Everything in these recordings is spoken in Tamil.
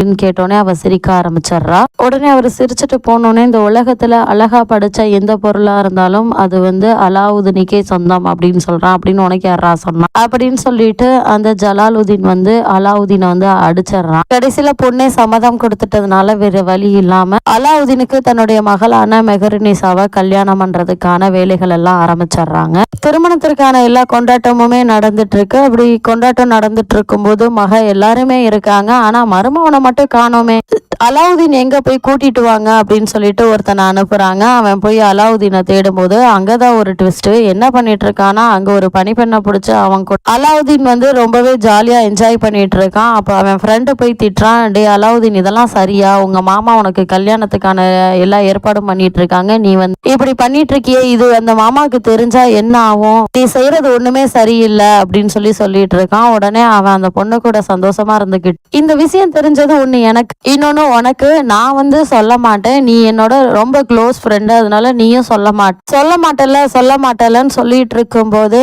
கேட்டோடனே அவ சிரிக்க ஆரம்பிச்சிடுறா. உடனே அவர் சிரிச்சுட்டு போனோடனே இந்த உலகத்துல அழகா படிச்ச எந்த பொருளா இருந்தாலும் அது வந்து அலாவுதீனுக்கே சொந்தம் அப்படின்னு சொல்றான் அப்படின்னு உனக்கு யாரா சொன்னான் அப்படின்னு சொல்லிட்டு அந்த ஜலாலுதீன் வந்து அலாவுதீனை வந்து அடிச்சிடுறான். கடைசியில பொண்ணே சம்மதம் கொடுத்துட்டதுனால வேற வழி இல்லாம அலாவுதீனுக்கு தன்னுடைய மகளான மெஹருநிசாவை கல்யாணம் பண்றதுக்கான வேலைகள் எல்லாம் ஆரம்பிச்சிடுறாங்க. திருமணத்திற்கான எல்லா கொண்டாட்டமுமே நடந்துட்டு இருக்கு. அப்படி கொண்டாட்டம் நடந்துட்டு இருக்கும்போது மக எல்லாருமே இருக்காங்க. ஆனா மருமவனை மட்டும் காணோமே. அலாவுதீன் எங்க போய் கூட்டிட்டு வாங்க அப்படின்னு சொல்லிட்டு ஒருத்தனை அனுப்புறாங்க. அவன் போய் அலாவுதீனை தேடும்போது அங்கதான் ஒரு ட்விஸ்ட் என்ன பண்ணிட்டு இருக்கானா அங்க ஒரு பனிப்பெண்ணை பிடிச்சி அவன் கூட அலாவுதீன் வந்து ரொம்பவே ஜாலியா என்ஜாய் பண்ணிட்டு இருக்கான். அப்போ அவன் ஃப்ரெண்டு போய் திட்டுறான் டே அலாவுதீன் இதெல்லாம் சரியா? உங்க மாமா உனக்கு கல்யாணத்துக்கான எல்லா ஏற்பாடும் பண்ணிட்டு இருக்காங்க. நீ வந்து இப்படி பண்ணிட்டு இருக்கியே இது அந்த மாமாவுக்கு தெரிஞ்சா என்ன ஆகும்? நீ செய்யறது ஒண்ணுமே சரியில்லை அப்படின்னு சொல்லி சொல்லிட்டு இருக்கான். உடனே அவன் அந்த பொண்ணு கூட சந்தோஷமா இருந்துக்கிட்டு இந்த விஷயம் தெரிஞ்சது ஒன்று எனக்கு இன்னொன்று உனக்கு நான் வந்து சொல்ல மாட்டேன். நீ என்னோட ரொம்ப க்ளோஸ் ஃப்ரெண்டு அதனால நீயும் சொல்ல மாட்ட சொல்ல மாட்டல சொல்ல மாட்டலன்னு சொல்லிட்டு இருக்கும்போது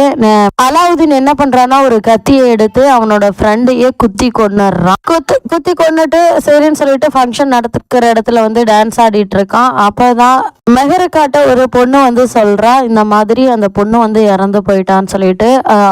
அலாவுதீன் என்ன பண்றான்னா ஒரு கத்தியை எடுத்து அவனோட ஃப்ரெண்டையே குத்தி கொண்டுறான் குத்து குத்தி கொண்டுட்டு சரின்னு சொல்லிட்டு ஃபங்க்ஷன் நடத்துக்கிற இடத்துல வந்து டான்ஸ் ஆடிட்டு இருக்கான். அப்பதான் மெஹருக்காட்ட ஒரு பொண்ணு வந்து சொல்றா இந்த மாதிரி அந்த பொண்ணு வந்து இறந்து போயிட்டான்னு சொல்லிட்டு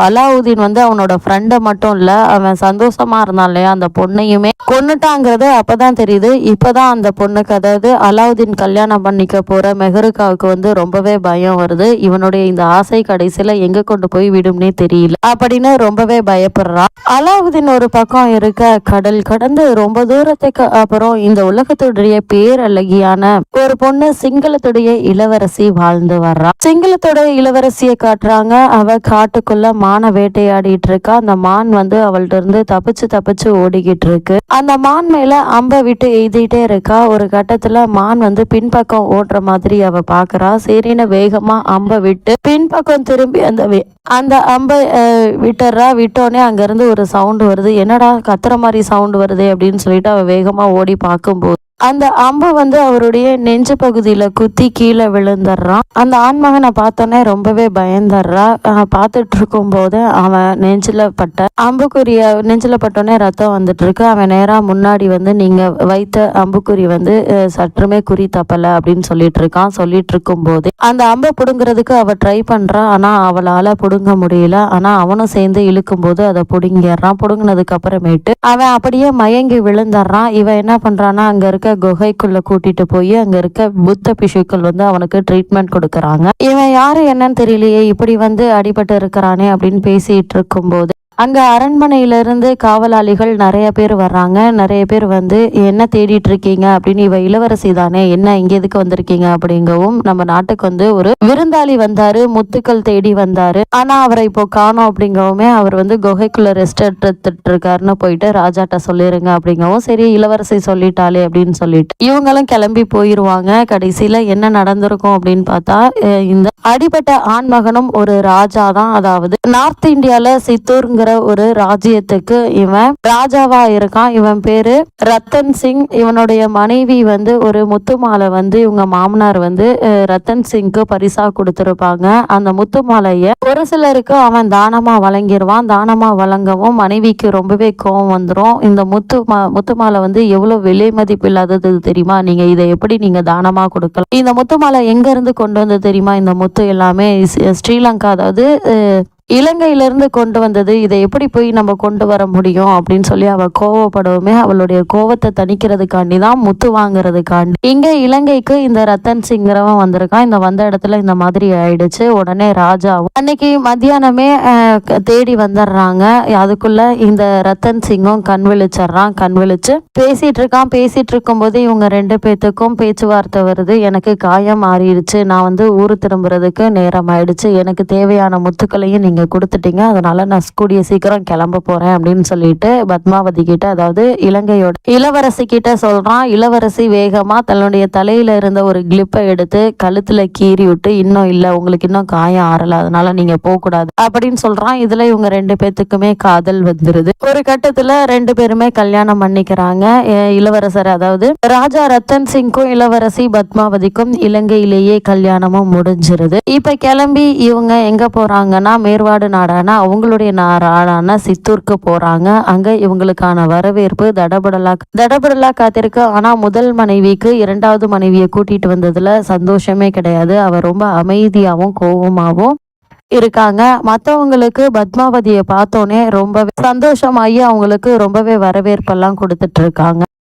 அலாவுதீன் வந்து அவனோட ஃப்ரெண்டை மட்டும் இல்ல அவன் சந்தோஷமா இருந்தான் இல்லையா அந்த பொண்ணையுமே கொன்னுட்டாங்கிறது அப்பதான் தெரியுது. இப்பதான் அந்த பொண்ணுக்கு அதாவது அலாவுதீன் கல்யாணம் பண்ணிக்க போற மெஹருக்காவுக்கு வந்து ரொம்பவே பயம் வருது. இவனுடைய இந்த ஆசை கடைசியில எங்க கொண்டு போய் விடும்னே தெரியல. அப்படின்னு ரொம்பவே பயப்படுறான் அலாவுதீன் ஒரு பக்கம் இருக்க கடல் கடந்து ரொம்ப தூரத்துக்கு அப்புறம் இந்த உலகத்துடைய பேரழகியான ஒரு பொண்ணு சிங்களத்துடைய இளவரசி வாழ்ந்து வர்றா. சிங்களத்துடைய இளவரசியை காட்டுறாங்க. அவ காட்டுக்குள்ள மானை வேட்டையாடிட்டு இருக்கா. அந்த மான் வந்து அவள்கிட்ட இருந்து தப்பிச்சு தப்பிச்சு ஓடிக்கிட்டு இருக்கு. அந்த மான் மேல அம்ப விட்டு எய்திட்டே இருக்கா. ஒரு கட்டத்துல மான் வந்து பின்பக்கம் ஓடுற மாதிரி அவ பாக்குறா. சரின்னு வேகமா அம்ப விட்டு பின்பக்கம் திரும்பி அந்த வே- அந்த அம்ப அஹ், விட்டுறா. விட்டோடனே அங்க இருந்து ஒரு சவுண்ட் வருது. என்னடா கத்துற மாதிரி சவுண்ட் வருது அப்படின்னு சொல்லிட்டு அவ வேகமா ஓடி பார்க்கும்போது அந்த அம்பு வந்து அவருடைய நெஞ்சு பகுதியில குத்தி கீழே விழுந்துடுறான் அந்த ஆண்மகனை பார்த்தோன்னே ரொம்பவே பயந்துடுறா. பார்த்துட்டு இருக்கும் போது அவன் நெஞ்சில பட்ட அம்புக்குரிய நெஞ்சில பட்டோன்னே ரத்தம் வந்துட்டு இருக்கு அவன் நேராக முன்னாடி வந்து நீங்க வைத்த அம்புக்குறி வந்து சற்றுமே குறி தப்பல அப்படின்னு சொல்லிட்டு இருக்கான் சொல்லிட்டு இருக்கும்போது அந்த அம்பை புடுங்கிறதுக்கு அவ ட்ரை பண்றா. ஆனா அவளால புடுங்க முடியல. ஆனா அவனும் சேர்ந்து இழுக்கும் போது அதை புடுங்கிடுறான். புடுங்கினதுக்கு அப்புறமேட்டு அவன் அப்படியே மயங்கி விழுந்துடுறான். இவன் என்ன பண்றான்னா அங்க இருக்க குகைக்குள்ள கூட்டிட்டு போய் அங்க இருக்க புத்த பிஷுக்கள் வந்து அவனுக்கு ட்ரீட்மெண்ட் கொடுக்கறாங்க. இவன் யாரு என்னன்னு தெரியலையே இப்படி வந்து அடிபட்டு இருக்கிறானே அப்படின்னு பேசிட்டு இருக்கும்போது அங்க அரண்மனையில இருந்து காவலாளிகள் நிறைய பேர் வர்றாங்க. நிறைய பேர் வந்து என்ன தேடிட்டு இருக்கீங்க? அப்படின்னு இவ இளவரசி தானே என்ன இங்க எதுக்கு வந்திருக்கீங்க? அப்படிங்கவும் நம்ம நாட்டுக்கு வந்து ஒரு விருந்தாளி வந்தாரு முத்துக்கள் தேடி வந்தாரு. ஆனா அவரை இப்போ காணோம் அப்படிங்கவுமே அவர் வந்து குகைக்குள்ள ரெஸ்ட் எடுத்துட்டு இருக்காருன்னு போயிட்டு ராஜாட்ட சொல்லிருங்க அப்படிங்கவும் சரி இளவரசி சொல்லிட்டாளே அப்படின்னு சொல்லிட்டு. இவங்களும் கிளம்பி போயிருவாங்க. கடைசியில என்ன நடந்திருக்கும் அப்படின்னு பார்த்தா இந்த அடிபட்ட ஆண்மகனும் ஒரு ராஜா தான் அதாவது நார்த் இந்தியால அப்படிங்கிற ஒரு ராஜ்யத்துக்கு இவன் ராஜாவா இருக்கான். இவன் பேரு ரத்தன் சிங். இவனுடைய மனைவி வந்து ஒரு முத்து மாலை வந்து இவங்க மாமனார் வந்து ரத்தன் சிங்க்கு பரிசா கொடுத்துருப்பாங்க. அந்த முத்து மாலைய ஒரு சிலருக்கு அவன் தானமா வழங்கிடுவான் தானமா வழங்கவும் மனைவிக்கு ரொம்பவே கோவம் வந்துடும் இந்த முத்து மா முத்து மாலை வந்து எவ்வளவு விலை மதிப்பு இல்லாதது தெரியுமா? நீங்க இதை எப்படி நீங்க தானமா கொடுக்கலாம்? இந்த முத்து மாலை எங்க இருந்து கொண்டு வந்தது தெரியுமா? இந்த முத்து எல்லாமே ஸ்ரீலங்கா அதாவது இலங்கையிலிருந்து கொண்டு வந்தது இதை எப்படி போய் நம்ம கொண்டு வர முடியும் அப்படின்னு சொல்லி அவ கோவப்படவுமே அவளுடைய கோவத்தை தணிக்கிறதுக்காண்டி தான் முத்து வாங்குறதுக்காண்டி. இங்க இலங்கைக்கு இந்த ரத்தன் சிங்கிறவன் வந்திருக்கான். இந்த வந்த இடத்துல இந்த மாதிரி ஆயிடுச்சு. உடனே ராஜாவும் அன்னைக்கு மத்தியானமே தேடி வந்துடுறாங்க. அதுக்குள்ள இந்த ரத்தன் சிங்கும் கண் விழிச்சிடுறான். கண் விழிச்சு பேசிட்டு இருக்கான். பேசிட்டு இருக்கும்போது இவங்க ரெண்டு பேத்துக்கும் பேச்சுவார்த்தை வருது. எனக்கு காயம் மாறிடுச்சு. நான் வந்து ஊரு திரும்புறதுக்கு நேரம் ஆயிடுச்சு. எனக்கு தேவையான முத்துக்களையும் நீங்க கொடுத்துட்டீங்க அதனால நான் கூடிய சீக்கிரம் கிளம்ப போறேன் அப்படின்னு சொல்லிட்டு பத்மாவதி கிட்ட அதாவது இலங்கையோட இளவரசி கிட்ட சொல்றான். இளவரசி வேகமா தன்னுடைய தலையில் இருந்த ஒரு கிளிப்பை எடுத்து கழுத்துல கீறி விட்டு இன்னும் இல்லை உங்களுக்கு இன்னும் காயம் ஆறல அதனால நீங்க போகக்கூடாது அப்படின்னு சொல்றான். இதுல இவங்க ரெண்டு பேத்துக்குமே காதல் வந்துருது. ஒரு கட்டத்துல ரெண்டு பேருமே கல்யாணம் பண்ணிக்கிறாங்க. இளவரசர் அதாவது ராஜா ரத்தன் சிங்க்கும் இளவரசி பத்மாவதிக்கும் இலங்கையிலேயே கல்யாணமும் முடிஞ்சிருது. இப்ப கிளம்பி இவங்க எங்க போறாங்கன்னா மேற் ஏர்வாடு நாடான அவங்களுடைய நாடான சித்தூருக்கு போறாங்க. அங்க இவங்களுக்கான வரவேற்பு தடபடலா தடபடலா காத்திருக்கு. ஆனா முதல் மனைவிக்கு இரண்டாவது மனைவியை கூட்டிட்டு வந்ததுல சந்தோஷமே கிடையாது. அவர் ரொம்ப அமைதியாகவும் கோபமாகவும் இருக்காங்க. மற்றவங்களுக்கு பத்மாவதியை பார்த்தோன்னே ரொம்பவே சந்தோஷமாகி அவங்களுக்கு ரொம்பவே வரவேற்பெல்லாம் கொடுத்துட்டு இருக்காங்க.